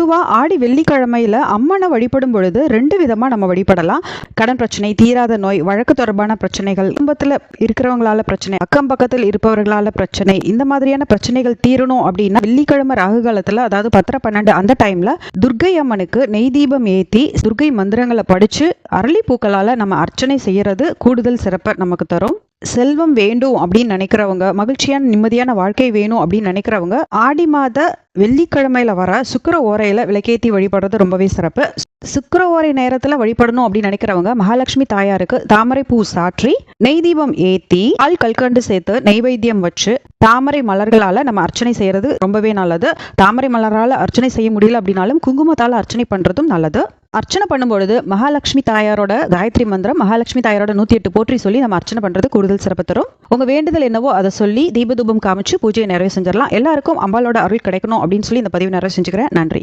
பொதுவாக ஆடி வெள்ளிக்கிழமையில அம்மனை வழிபடும் பொழுது ரெண்டு விதமாக நம்ம வழிபடலாம். கடன் பிரச்சனை தீராத நோய் வழக்கு தொடர்பான பிரச்சனைகள் குடும்பத்தில் இருக்கிறவங்களால பிரச்சனை அக்கம் பக்கத்தில் இருப்பவர்களால பிரச்சனை இந்த மாதிரியான பிரச்சனைகள் தீரணும் அப்படின்னா வெள்ளிக்கிழமை ராகு காலத்தில் அதாவது பத்தரை பன்னெண்டு அந்த டைமில் துர்க்கை அம்மனுக்கு நெய் தீபம் ஏற்றி துர்க்கை மந்திரங்களை படித்து அரளிப்பூக்களால் நம்ம அர்ச்சனை செய்கிறது கூடுதல் சிறப்பை நமக்கு தரும். செல்வம் வேண்டும் அப்படின்னு நினைக்கிறவங்க மகிழ்ச்சியான நிம்மதியான வாழ்க்கை வேணும் அப்படின்னு நினைக்கிறவங்க ஆடி மாத வெள்ளிக்கிழமையில வர சுக்கிர ஓரையில விளக்கேத்தி வழிபடுறது ரொம்பவே சிறப்பு. சுக்கிர ஓரை நேரத்துல வழிபடணும் அப்படின்னு நினைக்கிறவங்க மகாலட்சுமி தாயாருக்கு தாமரை பூ சாற்றி நெய் தீபம் ஏத்தி ஆள் கல்கண்டு சேர்த்து நெய்வேத்தியம் வச்சு தாமரை மலர்களால நம்ம அர்ச்சனை செய்யறது ரொம்பவே நல்லது. தாமரை மலரால அர்ச்சனை செய்ய முடியல அப்படின்னாலும் குங்குமத்தால அர்ச்சனை பண்றதும் நல்லது. அர்ச்சனை பண்ணும்பொழுது மகாலட்சுமி தாயாரோட காயத்ரி மந்திரம் மகாலட்சுமி தாயாரோட நூத்தி எட்டு போற்றி சொல்லி நம்ம அர்ச்சனை பண்றது கூடுதல் சிறப்பு தரும். உங்க வேண்டுதல் என்னவோ அதை சொல்லி தீபதூபம் காமிச்சு பூஜையை நிறைவு செஞ்சிடலாம். எல்லாருக்கும் அம்பாலோட அருள் கிடைக்கணும் அப்படின்னு சொல்லி இந்த பதிவு நிறைவு செஞ்சுக்கிறேன். நன்றி.